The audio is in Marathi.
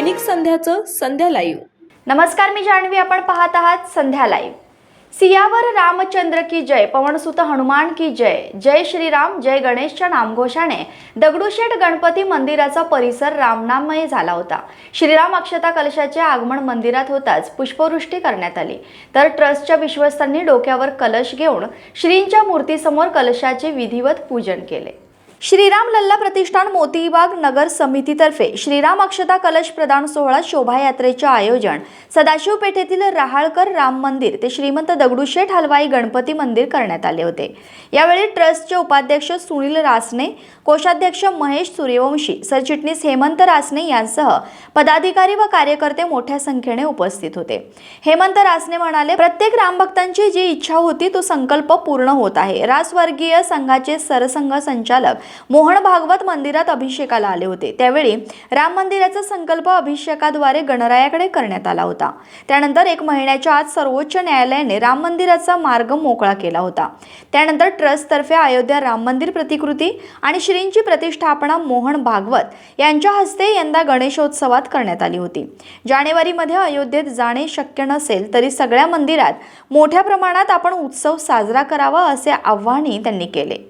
दैनिक संध्याचं संध्या लाईव्ह. नमस्कार मी जान्हवी. आपण पाहत आहात संध्या लाईव्ह. सियावर रामचंद्र की जय पवनसुत हनुमान की जय. जय श्रीराम जय गणेशच्या नामघोषाने दगडूशेठ गणपती मंदिराचा परिसर रामनामय झाला होता. श्रीराम अक्षता कलशाचे आगमन मंदिरात होताच पुष्पवृष्टी करण्यात आली. तर ट्रस्टच्या विश्वस्तांनी डोक्यावर कलश घेऊन श्रींच्या मूर्तीसमोर कलशाचे विधिवत पूजन केले. श्रीराम लल्ला प्रतिष्ठान मोतीबाग नगर समितीतर्फे श्रीराम अक्षता कलश प्रदान सोहळा शोभायात्रेचे आयोजन. सदाशिव पेठेतील रहाळकर राम मंदिर ते श्रीमंत दगडूशेठ हलवाई गणपती मंदिर करण्यात आले होते. यावेळी ट्रस्टचे उपाध्यक्ष सुनील रासने कोषाध्यक्ष महेश सूर्यवंशी सरचिटणीस हेमंत रासने यांसह पदाधिकारी व कार्यकर्ते मोठ्या संख्येने उपस्थित होते. हेमंत रासने म्हणाले प्रत्येक रामभक्तांची जी इच्छा होती तो संकल्प पूर्ण होत आहे. रासवर्गीय संघाचे सरसंघ संचालक मोहन भागवत मंदिरात अभिषेकाला आले होते. त्यावेळी राम मंदिराचा संकल्प अभिषेकाद्वारे गणरायाकडे करण्यात आला होता. त्यानंतर एक महिन्याच्या आत सर्वोच्च न्यायालयाने राम मंदिराचा मार्ग मोकळा केला होता. त्यानंतर ट्रस्टतर्फे अयोध्या राम मंदिर प्रतिकृती आणि श्रींची प्रतिष्ठापना मोहन भागवत यांच्या हस्ते यंदा गणेशोत्सवात करण्यात आली होती. जानेवारीमध्ये अयोध्येत जाणे शक्य नसेल तरी सगळ्या मंदिरात मोठ्या प्रमाणात आपण उत्सव साजरा करावा असे आव्हानही त्यांनी केले.